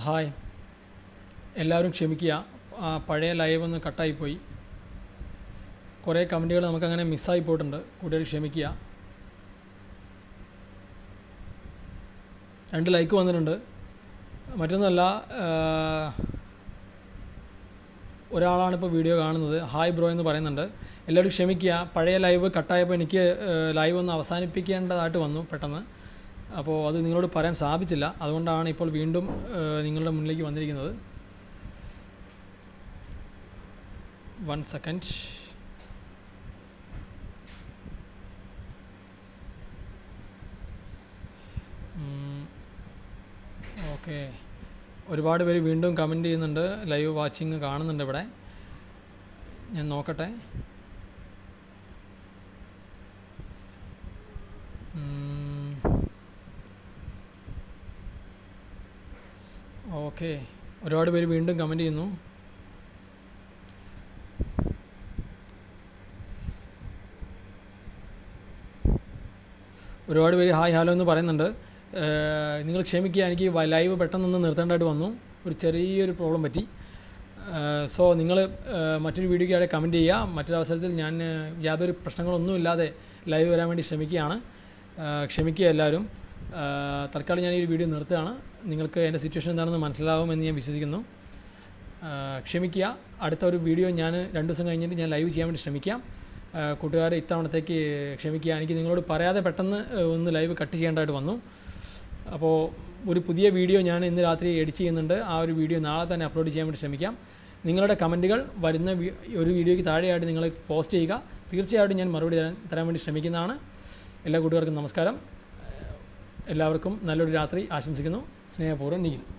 Hi. എല്ലാവരും ക്ഷമിക്കുക. ആ പഴയ ലൈവ് ഒന്ന് കട്ടായിപ്പോയി. കുറേ കമന്റുകൾ നമുക്കങ്ങനെ മിസ്സായി പോയിട്ടുണ്ട്. കൂടുതൽ ക്ഷമിക്കുക. രണ്ട് ലൈക്ക് വന്നിട്ടുണ്ട്. മറ്റൊന്നല്ല ഒരാളാണ് ഇപ്പോൾ വീഡിയോ കാണുന്നത്. ഹായ് ബ്രോ എന്ന് പറയുന്നുണ്ട്. എല്ലാവരും ക്ഷമിക്കുക. പഴയ ലൈവ് കട്ടായപ്പോൾ എനിക്ക് ലൈവ് ഒന്ന് അവസാനിപ്പിക്കേണ്ടതായിട്ട് വന്നു പെട്ടെന്ന്. അപ്പോൾ അത് നിങ്ങളോട് പറയാൻ സാധിച്ചില്ല. അതുകൊണ്ടാണ് ഇപ്പോൾ വീണ്ടും നിങ്ങളുടെ മുന്നിലേക്ക് വന്നിരിക്കുന്നത്. One second okay. ഒരുപാട് പേര് വീണ്ടും കമന്റ് ചെയ്യുന്നുണ്ട്. ലൈവ് വാച്ചിങ് കാണുന്നുണ്ട് ഇവിടെ. ഞാൻ നോക്കട്ടെ. ഓക്കെ. ഒരുപാട് പേര് വീണ്ടും കമന്റ് ചെയ്യുന്നു. ഒരുപാട് പേര് ഹായ് ഹലോ എന്ന് പറയുന്നുണ്ട്. നിങ്ങൾ ക്ഷമിക്കുക എനിക്ക് ലൈവ് പെട്ടെന്നൊന്ന് നിർത്തേണ്ടതായിട്ട് വന്നു. ഒരു ചെറിയൊരു പ്രോബ്ലം പറ്റി. സോ നിങ്ങൾ മറ്റൊരു വീഡിയോയ്ക്ക് അവിടെ കമന്റ് ചെയ്യുക. മറ്റൊരു അവസരത്തിൽ ഞാൻ യാതൊരു പ്രശ്നങ്ങളൊന്നും ഇല്ലാതെ ലൈവ് വരാൻ വേണ്ടി ശ്രമിക്കുകയാണ്. ക്ഷമിക്കുക എല്ലാവരും. തൽക്കാലം ഞാൻ ഈ വീഡിയോ നിർത്തുകയാണ്. നിങ്ങൾക്ക് എന്റെ സിറ്റുവേഷൻ എന്താണെന്ന് മനസ്സിലാവുമെന്ന് ഞാൻ വിശ്വസിക്കുന്നു. ക്ഷമിക്കുക. അടുത്ത ഒരു വീഡിയോ ഞാൻ രണ്ട് ദിവസം കഴിഞ്ഞിട്ട് ഞാൻ ലൈവ് ചെയ്യാൻ വേണ്ടി ശ്രമിക്കാം. കൂട്ടുകാരെ ഇത്തവണത്തേക്ക് ക്ഷമിക്കുക. എനിക്ക് നിങ്ങളോട് പറയാതെ പെട്ടെന്ന് ഒന്ന് ലൈവ് കട്ട് ചെയ്യേണ്ടതായിട്ട് വന്നു. അപ്പോൾ ഒരു പുതിയ വീഡിയോ ഞാൻ ഇന്ന് രാത്രി എഡിറ്റ് ചെയ്യുന്നുണ്ട്. ആ ഒരു വീഡിയോ നാളെ തന്നെ അപ്ലോഡ് ചെയ്യാൻ വേണ്ടി ശ്രമിക്കാം. നിങ്ങളുടെ കമന്റുകൾ വരുന്ന ഒരു വീഡിയോയ്ക്ക് താഴെയായിട്ട് നിങ്ങൾ പോസ്റ്റ് ചെയ്യുക. തീർച്ചയായിട്ടും ഞാൻ മറുപടി തരാൻ തരാൻ വേണ്ടി ശ്രമിക്കുന്നതാണ്. എല്ലാ കൂട്ടുകാർക്കും നമസ്കാരം. എല്ലാവർക്കും നല്ലൊരു രാത്രി ആശംസിക്കുന്നു. സ്നേഹപൂർവം നിഖിൽ.